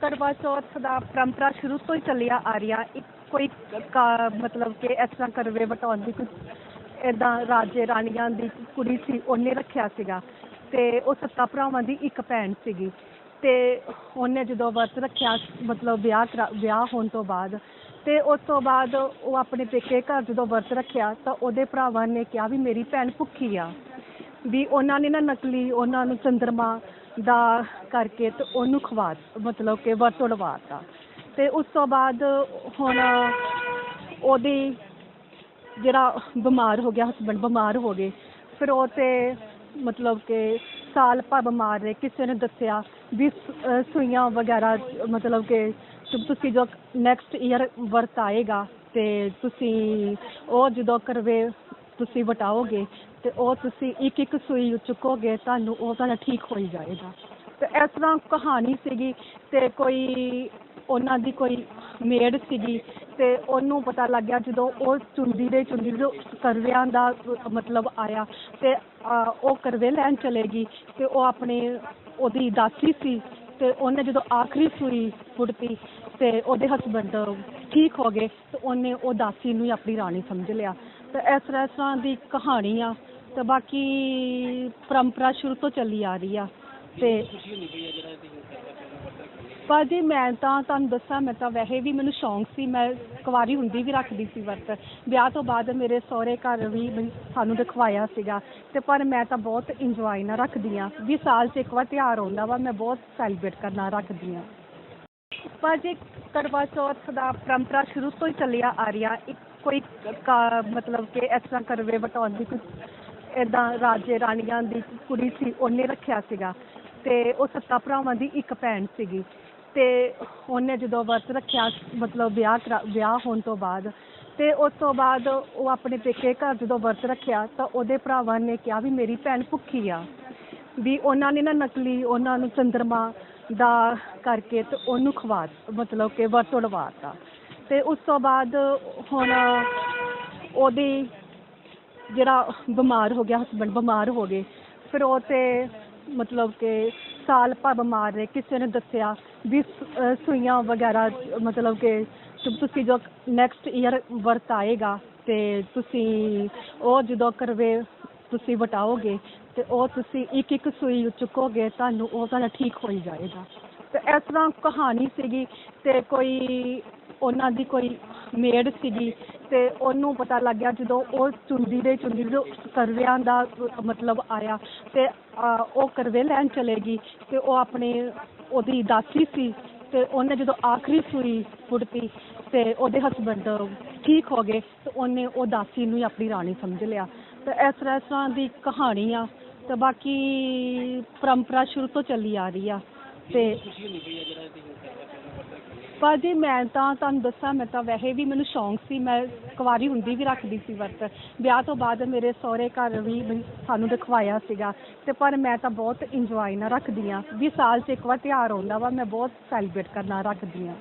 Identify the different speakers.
Speaker 1: ਕਰਵਾ ਚੌਥ ਦਾ ਪਰੰਪਰਾ ਸ਼ੁਰੂ ਤੋਂ ਹੀ ਚੱਲਿਆ ਆ ਰਿਹਾ। ਇੱਕ ਕੋਈ ਮਤਲਬ ਕਿ ਇਸ ਤਰ੍ਹਾਂ ਕਰਵੇ ਵਟਾਉਣ ਦੀ ਕੁਝ ਇਦਾਂ ਰਾਜੇ ਰਾਣੀਆਂ ਦੀ ਕੁੜੀ ਸੀ, ਉਹਨੇ ਰੱਖਿਆ ਸੀਗਾ। ਤੇ ਉਹ ਸੱਤਾ ਭਰਾਵਾਂ ਦੀ ਇੱਕ ਭੈਣ ਸੀਗੀ। ਤੇ ਉਹਨੇ ਜਦੋਂ ਵਰਤ ਰੱਖਿਆ, ਮਤਲਬ ਵਿਆਹ ਕਰਾ- ਵਿਆਹ ਹੋਣ ਤੋਂ ਬਾਅਦ, ਤੇ ਉਸ ਤੋਂ ਬਾਅਦ ਉਹ ਆਪਣੇ ਪੇਕੇ ਘਰ ਜਦੋਂ ਵਰਤ ਰੱਖਿਆ, ਤਾਂ ਉਹਦੇ ਭਰਾਵਾਂ ਨੇ ਕਿਹਾ ਵੀ ਮੇਰੀ ਭੈਣ ਭੁੱਖੀ ਆ। ਵੀ ਉਹਨਾਂ ਨੇ ਨਾ ਨਕਲੀ, ਉਹਨਾਂ ਨੂੰ ਚੰਦਰਮਾ ਦਾ ਕਰਕੇ ਤੇ ਉਹਨੂੰ ਖਵਾ ਮਤਲਬ ਕਿ ਵਰਤ ਉਡਵਾਤਾ ਤੇ ਉਸ ਤੋਂ ਬਾਅਦ ਹੁਣ ਉਹਦੀ ਜਿਹੜਾ ਬਿਮਾਰ ਹੋ ਗਿਆ ਹਸਬੰਡ ਬਿਮਾਰ ਹੋ ਗਏ, ਫਿਰ ਉਹ ਤੇ ਮਤਲਬ ਕਿ ਸਾਲ ਭਰ ਬਿਮਾਰ ਰਹੇ। ਕਿਸੇ ਨੇ ਦੱਸਿਆ ਵੀ ਸ- ਅਹ ਸੂਈਆਂ ਵਗੈਰਾ, ਮਤਲਬ ਕਿ ਤੁ- ਤੁਸੀਂ ਜੋ ਨੈਕਸਟ ਈਅਰ ਵਰਤ ਆਏਗਾ ਤੇ ਤੁਸੀਂ ਉਹ ਜਦੋਂ ਕਰਵੇ ਤੁਸੀਂ ਵਟਾਓਗੇ ਤੇ ਉਹ ਤੁਸੀਂ ਇੱਕ ਇੱਕ ਸੂਈ ਚੁੱਕੋਗੇ ਤੁਹਾਨੂੰ ਉਹ ਤੁਹਾਡਾ ਠੀਕ ਹੋ ਹੀ ਜਾਏਗਾ। ਤੇ ਇਸ ਤਰ੍ਹਾਂ ਕਹਾਣੀ ਸੀਗੀ ਤੇ ਕੋਈ ਉਹਨਾਂ ਦੀ ਕੋਈ ਮੇਡ ਸੀਗੀ ਤੇ ਉਹਨੂੰ ਪਤਾ ਲੱਗਿਆ ਜਦੋਂ ਉਹ ਚੁੰਦੀ ਦੇ ਚੁੰਦੀ ਦੇ ਕਰਵਿਆਂ ਦਾ ਮਤਲਬ ਆਇਆ ਤੇ ਅਹ, ਉਹ ਕਰਵੇ ਲੈਣ ਚਲੇਗੀ ਤੇ ਉਹ ਆਪਣੇ ਉਹਦੀ ਦਾਸੀ ਸੀ ਤੇ ਉਹਨੇ ਜਦੋਂ ਆਖਰੀ ਸੂਈ ਫੁੱਟਤੀ ਤੇ ਉਹਦੇ ਹਸਬੰਡ ਠੀਕ ਹੋ ਗਏ ਤੇ ਉਹਨੇ ਉਹ ਦਾਸੀ ਨੂੰ ਹੀ ਆਪਣੀ ਰਾਣੀ ਸਮਝ ਲਿਆ। ਤੇ ਇਸ ਤਰ੍ਹਾਂ ਇਸ ਤਰ੍ਹਾਂ ਦੀ ਕਹਾਣੀ ਆ ਤੇ ਬਾਕੀ ਪਰੰਪਰਾ ਸ਼ੁਰੂ ਤੋਂ ਚੱਲੀ ਆ ਰਹੀ ਆ ਤੇ ਭਾਜੀ ਮੈਂ ਤਾਂ ਤੁਹਾਨੂੰ ਦੱਸਾਂ, ਮੈਂ ਤਾਂ ਵੈਸੇ ਵੀ ਮੈਨੂੰ ਸ਼ੌਂਕ ਸੀ, ਮੈਂ ਕੁਵਾਰੀ ਹੁੰਦੀ ਵੀ ਰੱਖਦੀ ਸੀ ਵਰਤ। ਵਿਆਹ ਤੋਂ ਬਾਅਦ ਮੇਰੇ ਸਹੁਰੇ ਘਰ ਵੀ ਮੈਨੂੰ- ਸਾਨੂੰ ਦਿਖਵਾਇਆ ਸੀਗਾ ਤੇ ਪਰ ਮੈਂ ਤਾਂ ਬਹੁਤ ਇੰਜੋਏ ਨਾਲ ਰੱਖਦੀ ਆ। ਵੀ ਸਾਲ 'ਚ ਇੱਕ ਵਾਰ ਤਿਉਹਾਰ ਆਉਂਦਾ ਵਾ, ਮੈਂ ਬਹੁਤ ਸੈਲੀਬ੍ਰੇਟ ਕਰਨਾ ਰੱਖਦੀ ਆ। ਭਾਜੀ ਕਰਵਾ ਚੌਥ ਦਾ ਪਰੰਪਰਾ ਸ਼ੁਰੂ ਤੋਂ ਹੀ ਚੱਲਿਆ ਆ ਰਿਹਾ, ਇੱਕ ਮਤਲਬ ਕਿ ਇਸ ਤਰ੍ਹਾਂ ਕਰਵੇ ਵਟਾਉਣ ਦੀ ਕੁਝ ਇਦਾਂ ਰਾਜੇ ਰਾਣੀਆਂ ਦੀ ਕੁੜੀ ਸੀ, ਉਹਨੇ ਰੱਖਿਆ ਸੀਗਾ ਤੇ ਉਹ ਸੱਤਾ ਭਰਾਵਾਂ ਦੀ ਇੱਕ ਭੈਣ ਸੀਗੀ ਤੇ ਉਹਨੇ ਜਦੋਂ ਵਰਤ ਰੱਖਿਆ, ਮਤਲਬ ਵਿਆਹ ਕਰਾ- ਵਿਆਹ ਹੋਣ ਤੋਂ ਬਾਅਦ ਤੇ ਉਸ ਤੋਂ ਬਾਅਦ ਉਹ ਆਪਣੇ ਪੇਕੇ ਘਰ ਜਦੋਂ ਵਰਤ ਰੱਖਿਆ ਤਾਂ ਉਹਦੇ ਭਰਾਵਾਂ ਨੇ ਕਿਹਾ ਵੀ ਮੇਰੀ ਭੈਣ ਭੁੱਖੀ ਆ, ਵੀ ਉਹਨਾਂ ਨੇ ਨਾ ਨਕਲੀ, ਉਹਨਾਂ ਨੂੰ ਚੰਦਰਮਾ ਦਾ ਕਰਕੇ ਤੇ ਉਹਨੂੰ ਖਵਾ, ਮਤਲਬ ਕਿ ਵਰਤ ਉਡਵਾਤਾ ਤੇ ਉਸ ਤੋਂ ਬਾਅਦ ਹੁਣ ਉਹਦੀ ਜਿਹੜਾ ਬਿਮਾਰ ਹੋ ਗਿਆ ਹਸਬੰਡ ਬਿਮਾਰ ਹੋ ਗਏ, ਫਿਰ ਉਹ ਤੇ ਮਤਲਬ ਕਿ ਸਾਲ ਭਰ ਬਿਮਾਰ ਰਹੇ, ਕਿਸੇ ਨੇ ਦੱਸਿਆ ਵੀ ਸ- ਅਹ ਸੂਈਆਂ ਵਗੈਰਾ, ਮਤਲਬ ਕਿ ਤੁ- ਤੁਸੀਂ ਜੋ ਨੈਕਸਟ ਈਅਰ ਵਰਤ ਆਏਗਾ ਤੇ ਤੁਸੀਂ ਉਹ ਜਦੋਂ ਕਰਵੇ, ਤੁਸੀਂ ਵਟਾਓਗੇ ਤੇ ਉਹ ਤੁਸੀਂ ਇੱਕ ਇੱਕ ਸੂਈ ਚੁੱਕੋਗੇ, ਤੁਹਾਨੂੰ ਉਹ ਤੁਹਾਡਾ ਠੀਕ ਹੋ ਹੀ ਜਾਏਗਾ। ਤੇ ਇਸ ਤਰ੍ਹਾਂ ਕਹਾਣੀ ਸੀਗੀ ਤੇ ਕੋਈ ਉਹਨਾਂ ਦੀ ਕੋਈ ਮੇਡ ਸੀਗੀ ਤੇ ਉਹਨੂੰ ਪਤਾ ਲੱਗ ਗਿਆ ਜਦੋਂ ਉਹ ਚੁੰਦੀ ਦੇ ਚੁੰਦੀ ਦੇ ਕਰਵਿਆਂ ਦਾ ਮਤਲਬ ਆਇਆ ਤੇ ਅਹ, ਉਹ ਕਰਵੇ ਲੈਣ ਚਲੇਗੀ ਤੇ ਉਹ ਆਪਣੇ ਉਹਦੀ ਦਾਸੀ ਸੀ ਤੇ ਉਹਨੇ ਜਦੋਂ ਆਖਰੀ ਸੂਈ ਫੁੱਟਤੀ ਤੇ ਉਹਦੇ ਹਸਬੰਡ ਠੀਕ ਹੋ ਗਏ ਤੇ ਉਹਨੇ ਉਹ ਦਾਸੀ ਨੂੰ ਹੀ ਆਪਣੀ ਰਾਣੀ ਸਮਝ ਲਿਆ। ਤੇ ਇਸ ਤਰ੍ਹਾਂ ਇਸ ਤਰ੍ਹਾਂ ਦੀ ਕਹਾਣੀ ਆ ਤੇ ਬਾਕੀ ਪਰੰਪਰਾ ਸ਼ੁਰੂ ਤੋਂ ਚੱਲੀ ਆ ਰਹੀ ਆ ਤੇ ਭਾਜੀ ਮੈਂ ਤਾਂ ਤੁਹਾਨੂੰ ਦੱਸਾਂ, ਮੈਂ ਤਾਂ ਵੈਸੇ ਵੀ ਮੈਨੂੰ ਸ਼ੌਂਕ ਸੀ, ਮੈਂ ਕੁਵਾਰੀ ਹੁੰਦੀ ਵੀ ਰੱਖਦੀ ਸੀ ਵਰਤ। ਵਿਆਹ ਤੋਂ ਬਾਅਦ ਮੇਰੇ ਸਹੁਰੇ ਘਰ ਵੀ ਮੈਨੂੰ- ਸਾਨੂੰ ਦਿਖਵਾਇਆ ਸੀਗਾ। ਤੇ ਪਰ ਮੈਂ ਤਾਂ ਬਹੁਤ ਇੰਜੋਏ ਨਾਲ ਰੱਖਦੀ ਆ ਵੀ ਸਾਲ 'ਚ ਇੱਕ ਵਾਰ ਤਿਉਹਾਰ ਆਉਂਦਾ ਵਾ, ਮੈਂ ਬਹੁਤ ਸੈਲੀਬ੍ਰੇਟ ਕਰਨਾ ਰੱਖਦੀ ਆ